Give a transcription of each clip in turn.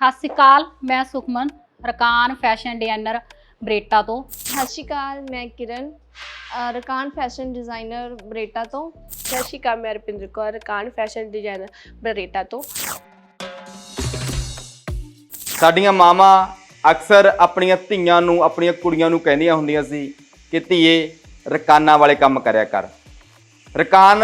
ਸਤਿ ਸ਼੍ਰੀ ਅਕਾਲ ਮੈਂ Sukhman Rakaan fashion designer Bareta ਤੋਂ। ਸਤਿ ਸ਼੍ਰੀ ਅਕਾਲ ਮੈਂ ਕਿਰਨ ਅ, ਰਕਾਨ ਫੈਸ਼ਨ ਡਿਜ਼ਾਈਨਰ ਬਰੇਟਾ ਤੋਂ। ਸਤਿ ਸ਼੍ਰੀ ਅਕਾਲ ਮੈਂ ਰੁਪਿੰਦਰ ਕੌਰ ਕਾਨ ਫੈਸ਼ਨ ਡਿਜ਼ਾਈਨਰ ਬਰੇਟਾ ਤੋਂ। ਸਾਡੀਆਂ ਮਾਵਾਂ ਅਕਸਰ ਆਪਣੀਆਂ ਧੀਆਂ ਨੂੰ ਆਪਣੀਆਂ ਕੁੜੀਆਂ ਨੂੰ ਕਹਿੰਦੀਆਂ ਹੁੰਦੀਆਂ ਸੀ ਕਿ ਧੀਏ ਰਕਾਨਾਂ ਵਾਲੇ ਕੰਮ ਕਰਿਆ ਕਰ। ਰਕਾਨ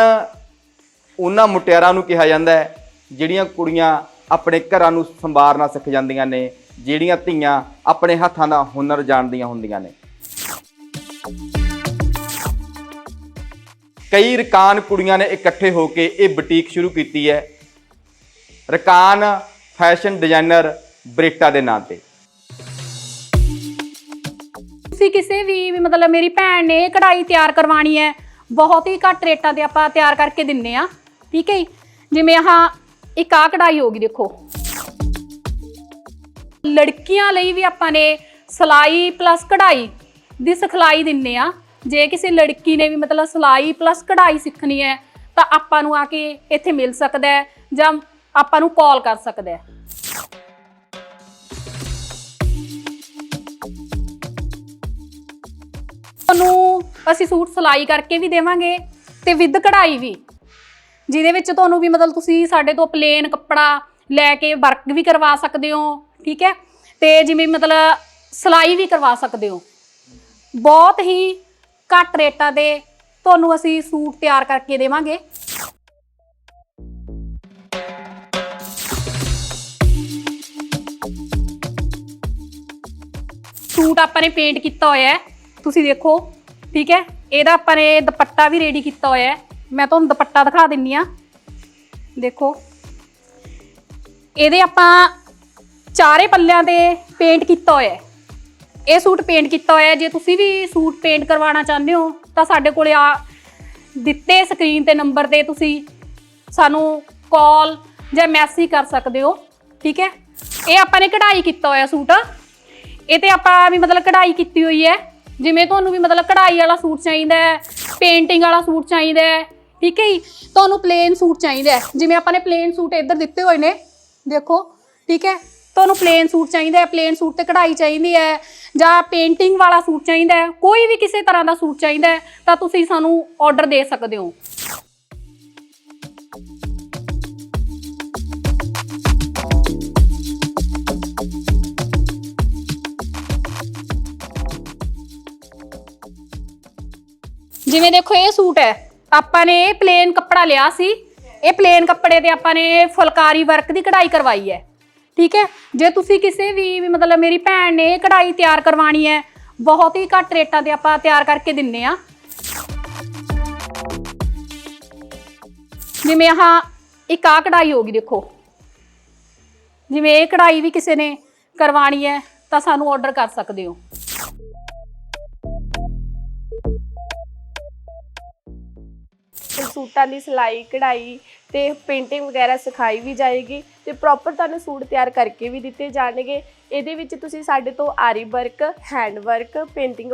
ਉਹਨਾਂ ਮੁਟਿਆਰਾਂ ਨੂੰ ਕਿਹਾ ਜਾਂਦਾ ਹੈ ਜਿਹੜੀਆਂ ਕੁੜੀਆਂ ਆਪਣੇ ਘਰਾਂ ਨੂੰ ਸੰਭਾਰਨਾ ਸਿੱਖ ਜਾਂਦੀਆਂ ਨੇ, ਜਿਹੜੀਆਂ ਧੀਆਂ ਆਪਣੇ ਹੱਥਾਂ ਦਾ ਹੁਨਰ ਜਾਣਦੀਆਂ ਹੁੰਦੀਆਂ ਨੇ। ਕਈ ਰਕਾਨ ਕੁੜੀਆਂ ਨੇ ਇਕੱਠੇ ਹੋ ਕੇ ਇਹ ਬੁਟੀਕ ਸ਼ੁਰੂ ਕੀਤੀ ਹੈ। ਰਕਾਨ ਫੈਸ਼ਨ ਡਿਜ਼ਾਈਨਰ ਬਰੇਟਾ ਦੇ ਨਾਂ ਤੇ। ਤੁਸੀਂ ਕਿਸੇ ਵੀ ਵੀ ਮਤਲਬ ਮੇਰੀ ਭੈਣ ਨੇ ਕਢਾਈ ਤਿਆਰ ਕਰਵਾਣੀ ਹੈ, ਬਹੁਤ ਹੀ ਘੱਟ ਰੇਟਾਂ ਤੇ ਆਪਾਂ ਤਿਆਰ ਕਰਕੇ ਦਿੰਨੇ ਆ। ਠੀਕ ਹੈ ਜੀ? ਜਿਵੇਂ ਆਹ ਇੱਕ ਆ ਕਢਾਈ ਹੋਗੀ ਦੇਖੋ। ਲੜਕੀਆਂ ਲਈ ਵੀ ਆਪਾਂ ਨੇ ਸਲਾਈ ਪਲੱਸ ਕਢਾਈ ਦੀ ਸਿਖਲਾਈ ਦਿੰਨੇ ਆ। ਜੇ ਕਿਸੇ ਲੜਕੀ ਨੇ ਵੀ ਮਤਲਬ ਸਲਾਈ ਪਲੱਸ ਕਢਾਈ ਸਿੱਖਣੀ ਹੈ, ਤਾਂ ਆਪਾਂ ਨੂੰ ਆ ਕੇ ਇੱਥੇ ਮਿਲ ਸਕਦਾ ਹੈ ਜਾਂ ਆਪਾਂ ਨੂੰ ਕਾਲ ਕਰ ਸਕਦਾ ਹੈ। ਤੁਹਾਨੂੰ ਅਸੀਂ ਸੂਟ ਸਿਲਾਈ ਕਰਕੇ ਵੀ ਦੇਵਾਂਗੇ ਤੇ ਵਿਦ ਕਢਾਈ ਵੀ। ਜਿਹਦੇ ਵਿੱਚ ਤੁਹਾਨੂੰ ਵੀ ਮਤਲਬ ਤੁਸੀਂ ਸਾਡੇ ਤੋਂ ਪਲੇਨ ਕੱਪੜਾ ਲੈ ਕੇ ਵਰਕ ਵੀ ਕਰਵਾ ਸਕਦੇ ਹੋ, ਠੀਕ ਹੈ? ਤੇ ਜਿਵੇਂ ਮਤਲਬ ਸਿਲਾਈ ਵੀ ਕਰਵਾ ਸਕਦੇ ਹੋ। ਬਹੁਤ ਹੀ ਘੱਟ ਰੇਟਾਂ ਦੇ ਤੁਹਾਨੂੰ ਅਸੀਂ ਸੂਟ ਤਿਆਰ ਕਰਕੇ ਦੇਵਾਂਗੇ। ਸੂਟ ਆਪਾਂ ਨੇ ਪੇਂਟ ਕੀਤਾ ਹੋਇਆ ਹੈ, ਤੁਸੀਂ ਦੇਖੋ, ਠੀਕ ਹੈ? ਇਹਦਾ ਆਪਾਂ ਨੇ ਦੁਪੱਟਾ ਵੀ ਰੈਡੀ ਕੀਤਾ ਹੋਇਆ ਹੈ। ਮੈਂ ਤੁਹਾਨੂੰ ਦੁਪੱਟਾ ਦਿਖਾ ਦਿੰਨੀ ਆ। ਦੇਖੋ। ਇਹਦੇ ਆਪਾਂ ਚਾਰੇ ਪੱਲਿਆਂ ਤੇ ਪੇਂਟ ਕੀਤਾ ਹੋਇਆ ਹੈ। ਇਹ ਸੂਟ ਪੇਂਟ ਕੀਤਾ ਹੋਇਆ ਹੈ। ਜੇ ਤੁਸੀਂ ਵੀ ਸੂਟ ਪੇਂਟ ਕਰਵਾਉਣਾ ਚਾਹੁੰਦੇ ਹੋ, ਤਾਂ ਸਾਡੇ ਕੋਲੇ ਆ ਦਿੱਤੇ ਸਕਰੀਨ ਤੇ ਨੰਬਰ ਤੇ ਤੁਸੀਂ ਸਾਨੂੰ ਕਾਲ ਜਾਂ ਮੈਸੇਜ ਕਰ ਸਕਦੇ ਹੋ। ਠੀਕ ਹੈ? ਇਹ ਆਪਾਂ ਨੇ ਕਢਾਈ ਕੀਤਾ ਹੋਇਆ ਸੂਟ। ਇਹ ਤੇ ਆਪਾਂ ਵੀ ਮਤਲਬ ਕਢਾਈ ਕੀਤੀ ਹੋਈ ਹੈ। ਜਿਵੇਂ ਤੁਹਾਨੂੰ ਵੀ ਮਤਲਬ ਕਢਾਈ ਵਾਲਾ ਸੂਟ ਚਾਹੀਦਾ ਹੈ ਪੇਂਟਿੰਗ ਵਾਲਾ ਸੂਟ ਚਾਹੀਦਾ ਹੈ ਠੀਕ ਹੈ ਜੀ? ਤੁਹਾਨੂੰ ਪਲੇਨ ਸੂਟ ਚਾਹੀਦਾ ਹੈ ਜਿਵੇਂ ਆਪਾਂ ਨੇ ਪਲੇਨ ਸੂਟ ਇੱਧਰ ਦਿੱਤੇ ਹੋਏ ਨੇ, ਦੇਖੋ, ਠੀਕ ਹੈ? ਤੁਹਾਨੂੰ ਪਲੇਨ ਸੂਟ ਚਾਹੀਦਾ ਹੈ ਪਲੇਨ ਸੂਟ ਤੇ ਕਢਾਈ ਚਾਹੀਦੀ ਹੈ, ਜਾਂ ਪੇਂਟਿੰਗ ਵਾਲਾ ਸੂਟ ਚਾਹੀਦਾ ਹੈ, ਕੋਈ ਵੀ ਕਿਸੇ ਤਰ੍ਹਾਂ ਦਾ ਸੂਟ ਚਾਹੀਦਾ ਹੈ, ਤਾਂ ਤੁਸੀਂ ਸਾਨੂੰ ਆਰਡਰ ਦੇ ਸਕਦੇ ਹੋ। ਜਿਵੇਂ ਦੇਖੋ, ਇਹ ਸੂਟ ਹੈ। ਆਪਾਂ ਨੇ ਇਹ ਪਲੇਨ ਕੱਪੜਾ ਲਿਆ ਸੀ। ਇਹ ਪਲੇਨ ਕੱਪੜੇ ਤੇ ਆਪਾਂ ਨੇ ਫੁਲਕਾਰੀ ਵਰਕ ਦੀ ਕਢਾਈ ਕਰਵਾਈ ਹੈ। ਠੀਕ ਹੈ? ਜੇ ਤੁਸੀਂ ਕਿਸੇ ਵੀ ਵੀ ਮਤਲਬ ਮੇਰੀ ਭੈਣ ਨੇ ਇਹ ਕਢਾਈ ਤਿਆਰ ਕਰਵਾਣੀ ਹੈ, ਬਹੁਤ ਹੀ ਘੱਟ ਰੇਟਾਂ ਤੇ ਆਪਾਂ ਤਿਆਰ ਕਰਕੇ ਦਿੰਨੇ ਆ। ਜਿਵੇਂ ਆਹ ਇੱਕ ਆ ਕਢਾਈ ਹੋਗੀ ਦੇਖੋ। ਜਿਵੇਂ ਇਹ ਕਢਾਈ ਵੀ ਕਿਸੇ ਨੇ ਕਰਵਾਣੀ ਹੈ, ਤਾਂ ਸਾਨੂੰ ਆਰਡਰ ਕਰ ਸਕਦੇ ਹੋ। ਸੂਟਾਂ ਦੀ ਸਿਲਾਈ, ਕਢਾਈ ਤੇ ਪੇਂਟਿੰਗ ਵਗੈਰਾ ਸਿਖਾਈ ਵੀ ਜਾਏਗੀ ਤੇ ਪ੍ਰੋਪਰ ਤੁਹਾਨੂੰ ਸੂਟ ਤਿਆਰ ਕਰਕੇ ਵੀ ਦਿੱਤੇ ਜਾਣਗੇ। ਇਹਦੇ ਵਿੱਚ ਤੁਸੀਂ ਸਾਡੇ ਤੋਂ ਆਰੀ work hand work painting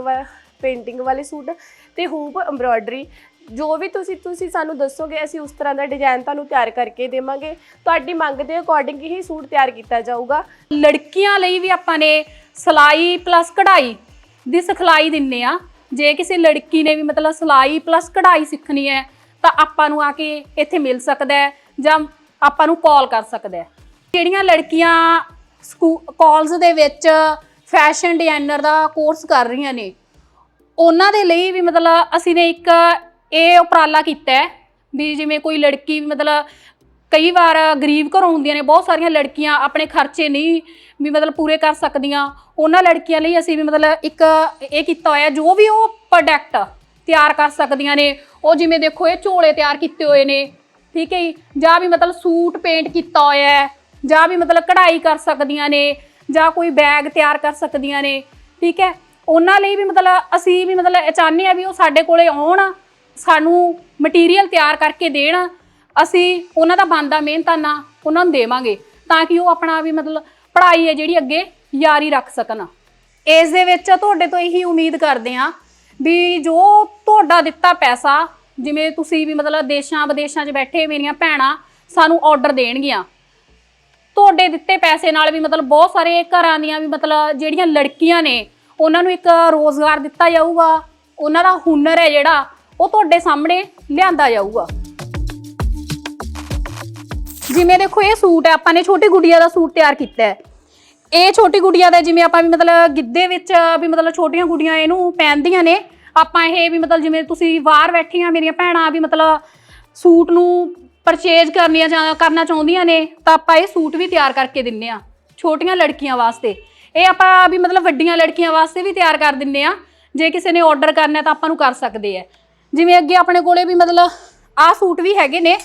painting ਵਾਲੇ ਸੂਟ ਤੇ ਹੂਬ ਐਮਬ੍ਰੋਇਡਰੀ ਜੋ ਵੀ ਤੁਸੀਂ ਤੁਸੀਂ ਸਾਨੂੰ ਦੱਸੋਗੇ, ਅਸੀਂ ਉਸ ਤਰ੍ਹਾਂ ਦਾ ਡਿਜ਼ਾਈਨ ਤੁਹਾਨੂੰ ਤਿਆਰ ਕਰਕੇ ਦੇਵਾਂਗੇ। ਤੁਹਾਡੀ ਮੰਗ ਦੇ ਅਕੋਰਡਿੰਗ ਹੀ ਸੂਟ ਤਿਆਰ ਕੀਤਾ ਜਾਊਗਾ। ਲੜਕੀਆਂ ਲਈ ਵੀ ਆਪਾਂ ਨੇ ਸਿਲਾਈ ਪਲੱਸ ਕਢਾਈ ਦੀ ਸਿਖਲਾਈ ਦਿੰਨੇ ਆ। ਜੇ ਕਿਸੇ ਲੜਕੀ ਨੇ ਵੀ ਮਤਲਬ ਸਿਲਾਈ ਪਲੱਸ ਕਢਾਈ ਸਿੱਖਣੀ ਹੈ ਤਾਂ ਆਪਾਂ ਨੂੰ ਆ ਕੇ ਇੱਥੇ ਮਿਲ ਸਕਦਾ ਹੈ ਜਾਂ ਆਪਾਂ ਨੂੰ ਕਾਲ ਕਰ ਸਕਦਾ ਹੈ। ਜਿਹੜੀਆਂ ਲੜਕੀਆਂ ਸਕੂ ਕਾਲਜ ਦੇ ਵਿੱਚ ਫੈਸ਼ਨ ਡਿਜ਼ਾਈਨਰ ਦਾ ਕੋਰਸ ਕਰ ਰਹੀਆਂ ਨੇ, ਉਹਨਾਂ ਦੇ ਲਈ ਵੀ ਮਤਲਬ ਅਸੀਂ ਨੇ ਇੱਕ ਇਹ ਉਪਰਾਲਾ ਕੀਤਾ ਹੈ ਵੀ ਜਿਵੇਂ ਕੋਈ ਲੜਕੀ ਮਤਲਬ ਕਈ ਵਾਰ ਗਰੀਬ ਘਰੋਂ ਹੁੰਦੀਆਂ ਨੇ, ਬਹੁਤ ਸਾਰੀਆਂ ਲੜਕੀਆਂ ਆਪਣੇ ਖਰਚੇ ਨਹੀਂ ਵੀ ਮਤਲਬ ਪੂਰੇ ਕਰ ਸਕਦੀਆਂ। ਉਹਨਾਂ ਲੜਕੀਆਂ ਲਈ ਅਸੀਂ ਵੀ ਮਤਲਬ ਇੱਕ ਇਹ ਕੀਤਾ ਹੋਇਆ, ਜੋ ਵੀ ਉਹ ਪ੍ਰੋਡਕਟ ਤਿਆਰ ਕਰ ਸਕਦੀਆਂ ਨੇ। ਉਹ ਜਿਵੇਂ ਦੇਖੋ, ਇਹ ਝੋਲੇ ਤਿਆਰ ਕੀਤੇ ਹੋਏ ਨੇ। ਠੀਕ ਹੈ ਜੀ? ਜਾਂ ਵੀ ਮਤਲਬ ਸੂਟ ਪੇਂਟ ਕੀਤਾ ਹੋਇਆ ਹੈ, ਜਾਂ ਵੀ ਮਤਲਬ ਕਢਾਈ ਕਰ ਸਕਦੀਆਂ ਨੇ, ਜਾਂ ਕੋਈ ਬੈਗ ਤਿਆਰ ਕਰ ਸਕਦੀਆਂ ਨੇ। ਠੀਕ ਹੈ? ਉਹਨਾਂ ਲਈ ਵੀ ਮਤਲਬ ਅਸੀਂ ਵੀ ਮਤਲਬ ਇਹ ਚਾਹੁੰਦੇ ਆ ਵੀ ਉਹ ਸਾਡੇ ਕੋਲੇ ਆਉਣ, ਸਾਨੂੰ ਮਟੀਰੀਅਲ ਤਿਆਰ ਕਰਕੇ ਦੇਣ। ਅਸੀਂ ਉਹਨਾਂ ਦਾ ਬੰਦਾ ਮਿਹਨਤਾਨਾ ਉਹਨਾਂ ਨੂੰ ਦੇਵਾਂਗੇ, ਤਾਂ ਕਿ ਉਹ ਆਪਣਾ ਵੀ ਮਤਲਬ ਪੜ੍ਹਾਈ ਹੈ ਜਿਹੜੀ ਅੱਗੇ ਜਾਰੀ ਰੱਖ ਸਕਣ। ਇਸ ਦੇ ਵਿੱਚ ਤੁਹਾਡੇ ਤੋਂ ਇਹੀ ਉਮੀਦ ਕਰਦੇ ਆ ਵੀ ਜੋ ਤੁਹਾਡਾ ਦਿੱਤਾ ਪੈਸਾ, ਜਿਵੇਂ ਤੁਸੀਂ ਵੀ ਮਤਲਬ ਦੇਸ਼ਾਂ ਵਿਦੇਸ਼ਾਂ 'ਚ ਬੈਠੇ ਮੇਰੀਆਂ ਭੈਣਾਂ, ਸਾਨੂੰ ਆਰਡਰ ਦੇਣਗੀਆਂ। ਤੁਹਾਡੇ ਦਿੱਤੇ ਪੈਸੇ ਨਾਲ ਵੀ ਮਤਲਬ ਬਹੁਤ ਸਾਰੇ ਘਰਾਂ ਦੀਆਂ ਵੀ ਮਤਲਬ ਜਿਹੜੀਆਂ ਲੜਕੀਆਂ ਨੇ, ਉਹਨਾਂ ਨੂੰ ਇੱਕ ਰੋਜ਼ਗਾਰ ਦਿੱਤਾ ਜਾਊਗਾ। ਉਹਨਾਂ ਦਾ ਹੁਨਰ ਹੈ ਜਿਹੜਾ, ਉਹ ਤੁਹਾਡੇ ਸਾਹਮਣੇ ਲਿਆਂਦਾ ਜਾਊਗਾ। ਜਿਵੇਂ ਦੇਖੋ, ਇਹ ਸੂਟ ਹੈ, ਆਪਾਂ ਨੇ ਛੋਟੀ ਗੁੱਡੀਆ ਦਾ ਸੂਟ ਤਿਆਰ ਕੀਤਾ ਹੈ। ਇਹ ਛੋਟੀ ਗੁੱਡੀਆ ਦਾ ਜਿਵੇਂ ਆਪਾਂ ਵੀ ਮਤਲਬ ਗਿੱਧੇ ਵਿੱਚ ਵੀ ਮਤਲਬ ਛੋਟੀਆਂ ਗੁੱਡੀਆਂ ਇਹਨੂੰ ਪਹਿਨਦੀਆਂ ਨੇ ਆਪਾਂ ਇਹ ਵੀ ਮਤਲਬ ਜਿਵੇਂ ਤੁਸੀਂ ਬਾਹਰ ਬੈਠੀਆਂ ਮੇਰੀਆਂ ਭੈਣਾਂ ਵੀ ਮਤਲਬ ਸੂਟ ਨੂੰ ਪਰਚੇਜ ਕਰਨੀਆਂ ਜਾਂ ਕਰਨਾ ਚਾਹੁੰਦੀਆਂ ਨੇ, ਤਾਂ ਆਪਾਂ ਇਹ ਸੂਟ ਵੀ ਤਿਆਰ ਕਰਕੇ ਦਿੰਨੇ ਆ, ਛੋਟੀਆਂ ਲੜਕੀਆਂ ਵਾਸਤੇ। ਇਹ ਆਪਾਂ ਵੀ ਮਤਲਬ ਵੱਡੀਆਂ ਲੜਕੀਆਂ ਵਾਸਤੇ ਵੀ ਤਿਆਰ ਕਰ ਦਿੰਨੇ ਆ, ਜੇ ਕਿਸੇ ਨੇ ਆਰਡਰ ਕਰਨਾ ਤਾਂ ਆਪਾਂ ਨੂੰ ਕਰ ਸਕਦੇ ਆ। ਜਿਵੇਂ ਅੱਗੇ ਆਪਣੇ ਕੋਲੇ ਵੀ ਮਤਲਬ ਆਹ ਸੂਟ ਵੀ ਹੈਗੇ ਨੇ,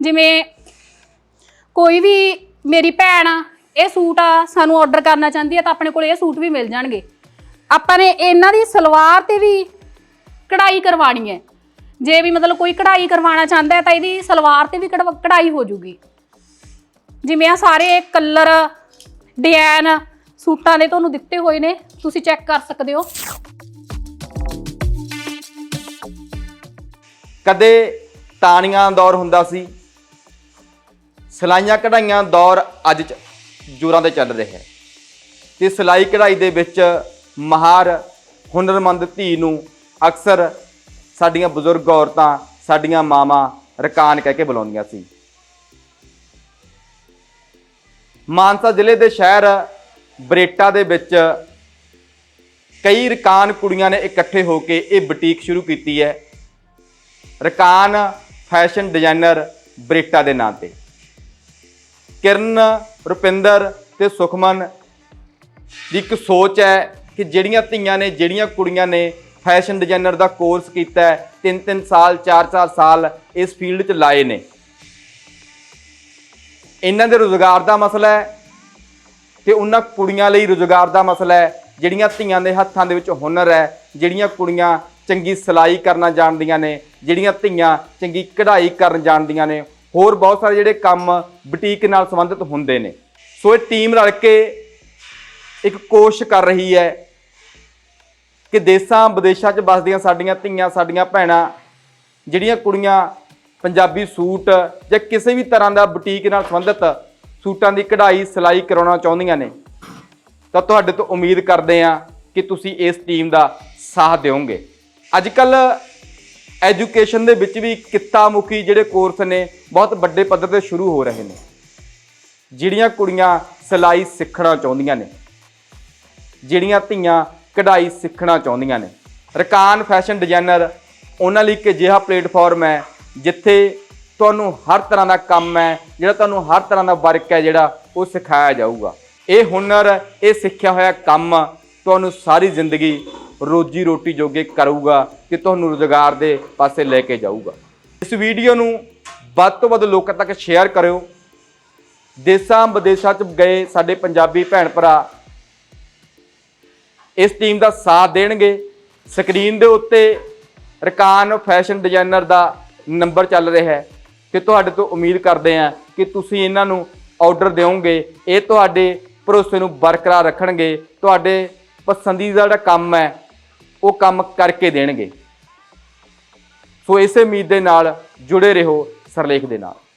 ਜਿਵੇਂ ਕੋਈ ਵੀ ਮੇਰੀ ਭੈਣ ਆ, ਇਹ ਸੂਟ ਆ, ਸਾਨੂੰ ਆਰਡਰ ਕਰਨਾ ਚਾਹੁੰਦੀ ਆ ਤਾਂ ਆਪਣੇ ਕੋਲ ਇਹ ਸੂਟ ਵੀ ਮਿਲ ਜਾਣਗੇ। ਆਪਾਂ ਨੇ ਇਹਨਾਂ ਦੀ ਸਲਵਾਰ ਤੇ ਵੀ ਕਢਾਈ ਕਰਵਾਣੀ ਹੈ। ਜੇ ਵੀ ਮਤਲਬ ਕੋਈ ਕਢਾਈ ਕਰਵਾਉਣਾ ਚਾਹੁੰਦਾ ਹੈ ਤਾਂ ਇਹਦੀ ਸਲਵਾਰ ਤੇ ਵੀ ਕਢਵਾ- ਕਢਾਈ ਹੋ ਜੂਗੀ। ਜਿਵੇਂ ਆ ਸਾਰੇ ਕਲਰ ਡਿਜ਼ਾਈਨ ਸੂਟਾਂ ਦੇ ਤੁਹਾਨੂੰ ਦਿੱਤੇ ਹੋਏ ਨੇ, ਤੁਸੀਂ ਚੈੱਕ ਕਰ ਸਕਦੇ ਹੋ। ਕਦੇ ਤਾਣੀਆਂ ਦੌਰ ਹੁੰਦਾ ਸੀ। ਸਿਲਾਈਆਂ ਕਢਾਈਆਂ ਦੌਰ ਅੱਜ ਜ਼ੋਰਾਂ ਤੇ ਚੱਲ ਰਿਹਾ ਹੈ। ਤੇ ਸਿਲਾਈ ਕਢਾਈ ਦੇ ਵਿੱਚ ਮਹਾਰ ਹੁਨਰਮੰਦ ਧੀ ਨੂੰ ਅਕਸਰ ਸਾਡੀਆਂ ਬਜ਼ੁਰਗ ਔਰਤਾਂ ਸਾਡੀਆਂ ਮਾਵਾਂ ਰਕਾਨ ਕਹਿ ਕੇ ਬੁਲਾਉਂਦੀਆਂ ਸੀ। ਮਾਨਸਾ ਜ਼ਿਲ੍ਹੇ ਦੇ ਸ਼ਹਿਰ ਬਰੇਟਾ ਦੇ ਵਿੱਚ ਕਈ ਰਕਾਨ ਕੁੜੀਆਂ ਨੇ ਇਕੱਠੇ ਹੋ ਕੇ ਇਹ ਬੁਟੀਕ ਸ਼ੁਰੂ ਕੀਤੀ ਹੈ। ਰਕਾਨ ਫੈਸ਼ਨ ਡਿਜ਼ਾਈਨਰ ਬਰੇਟਾ ਦੇ ਨਾਂ ਤੇ। ਕਿਰਨ, ਰੁਪਿੰਦਰ ਤੇ ਸੁਖਮਨ ਦੀ ਇੱਕ ਸੋਚ ਹੈ ਕਿ ਜਿਹੜੀਆਂ ਧੀਆਂ ਨੇ, ਜਿਹੜੀਆਂ ਕੁੜੀਆਂ ਨੇ ਫੈਸ਼ਨ ਡਿਜ਼ਾਈਨਰ ਦਾ ਕੋਰਸ ਕੀਤਾ ਹੈ 3-3 ਸਾਲ 4-4 ਸਾਲ ਇਸ ਫੀਲਡ 'ਚ ਲਾਏ ਨੇ। ਇਹਨਾਂ ਦੇ ਰੋਜ਼ਗਾਰ ਦਾ ਮਸਲਾ ਹੈ ਤੇ ਉਹਨਾਂ ਕੁੜੀਆਂ ਲਈ ਰੋਜ਼ਗਾਰ ਦਾ ਮਸਲਾ ਹੈ, ਜਿਹੜੀਆਂ ਧੀਆਂ ਦੇ ਹੱਥਾਂ ਦੇ ਵਿੱਚ ਹੁਨਰ ਹੈ, ਜਿਹੜੀਆਂ ਕੁੜੀਆਂ ਚੰਗੀ ਸਿਲਾਈ ਕਰਨਾ ਜਾਣਦੀਆਂ ਨੇ, ਜਿਹੜੀਆਂ ਧੀਆਂ ਚੰਗੀ ਕਢਾਈ ਕਰਨ ਜਾਣਦੀਆਂ ਨੇ, ਹੋਰ ਬਹੁਤ ਸਾਰੇ ਜਿਹੜੇ ਕੰਮ ਬੁਟੀਕ ਨਾਲ ਸੰਬੰਧਿਤ ਹੁੰਦੇ ਨੇ। ਸੋ ਇਹ ਟੀਮ ਰਲ ਕੇ ਇੱਕ ਕੋਸ਼ਿਸ਼ ਕਰ ਰਹੀ ਹੈ ਕਿ ਦੇਸਾਂ ਵਿਦੇਸ਼ਾਂ 'ਚ ਵੱਸਦੀਆਂ ਸਾਡੀਆਂ ਧੀਆਂ, ਸਾਡੀਆਂ ਭੈਣਾਂ, ਜਿਹੜੀਆਂ ਕੁੜੀਆਂ ਪੰਜਾਬੀ ਸੂਟ ਜਾਂ ਕਿਸੇ ਵੀ ਤਰ੍ਹਾਂ ਦਾ ਬੁਟੀਕ ਨਾਲ ਸੰਬੰਧਿਤ ਸੂਟਾਂ ਦੀ ਕਢਾਈ, ਸਿਲਾਈ ਕਰਾਉਣਾ ਚਾਹੁੰਦੀਆਂ ਨੇ, ਤਾਂ ਤੁਹਾਡੇ ਤੋਂ ਉਮੀਦ ਕਰਦੇ ਹਾਂ ਕਿ ਤੁਸੀਂ ਇਸ ਟੀਮ ਦਾ ਸਾਥ ਦਿਓਗੇ। ਅੱਜ ਕੱਲ ਐਜੂਕੇਸ਼ਨ ਦੇ ਵਿੱਚ ਵੀ ਕਿੱਤਾ ਮੁਖੀ ਜਿਹੜੇ ਕੋਰਸ ਨੇ, ਬਹੁਤ ਵੱਡੇ ਪੱਧਰ ਤੇ ਸ਼ੁਰੂ ਹੋ ਰਹੇ ਨੇ, ਜਿਹੜੀਆਂ ਕੁੜੀਆਂ ਸਿਲਾਈ ਸਿੱਖਣਾ ਚਾਹੁੰਦੀਆਂ ਨੇ, ਜਿਹੜੀਆਂ ਧੀਆਂ ਕਢਾਈ ਸਿੱਖਣਾ ਚਾਹੁੰਦੀਆਂ ਨੇ। ਰਕਾਨ ਫੈਸ਼ਨ ਡਿਜ਼ਾਈਨਰ, ਉਹਨਾਂ ਲਈ ਇੱਕ ਅਜਿਹਾ ਪਲੇਟਫਾਰਮ ਹੈ, ਜਿੱਥੇ ਤੁਹਾਨੂੰ ਹਰ ਤਰ੍ਹਾਂ ਦਾ ਕੰਮ ਹੈ, ਜਿਹੜਾ ਤੁਹਾਨੂੰ ਹਰ ਤਰ੍ਹਾਂ ਦਾ ਵਰਕ ਹੈ, ਜਿਹੜਾ ਉਹ ਸਿਖਾਇਆ ਜਾਊਗਾ। ਇਹ ਹੁਨਰ, ਇਹ ਸਿੱਖਿਆ ਹੋਇਆ ਕੰਮ ਤੁਹਾਨੂੰ ਸਾਰੀ ਜ਼ਿੰਦਗੀ ਰੋਜੀ ਰੋਟੀ ਜੋਗੇ ਕਰੂਗਾ ਕਿ ਤੁਹਾਨੂੰ ਰੋਜ਼ਗਾਰ ਦੇ ਪਾਸੇ ਲੈ ਕੇ ਜਾਊਗਾ। ਇਸ ਵੀਡੀਓ ਨੂੰ ਵੱਧ ਤੋਂ ਵੱਧ ਲੋਕਾਂ ਤੱਕ ਸ਼ੇਅਰ ਕਰਿਓ। ਦੇਸਾਂ ਵਿਦੇਸ਼ਾਂ 'ਚ ਗਏ ਸਾਡੇ ਪੰਜਾਬੀ ਭੈਣ ਭਰਾ ਇਸ ਟੀਮ ਦਾ ਸਾਥ ਦੇਣਗੇ। ਸਕਰੀਨ ਦੇ ਉੱਤੇ ਰਕਾਨ ਫੈਸ਼ਨ ਡਿਜ਼ਾਈਨਰ ਦਾ ਨੰਬਰ ਚੱਲ ਰਿਹਾ ਹੈ ਕਿ ਤੁਹਾਡੇ ਤੋਂ ਉਮੀਦ ਕਰਦੇ ਹਾਂ ਕਿ ਤੁਸੀਂ ਇਹਨਾਂ ਨੂੰ ਆਰਡਰ ਦਿਓਗੇ। ਇਹ ਤੁਹਾਡੇ ਭਰੋਸੇ ਨੂੰ ਬਰਕਰਾਰ ਰੱਖਣਗੇ। ਤੁਹਾਡੇ ਪਸੰਦੀਦਾ ਜਿਹੜਾ ਕੰਮ ਹੈ, ਉਹ ਕੰਮ ਕਰਕੇ ਦੇਣਗੇ। ਸੋ ਇਸੇ ਉਮੀਦ ਦੇ ਨਾਲ ਜੁੜੇ ਰਹੋ ਸਰਲੇਖ ਦੇ ਨਾਲ।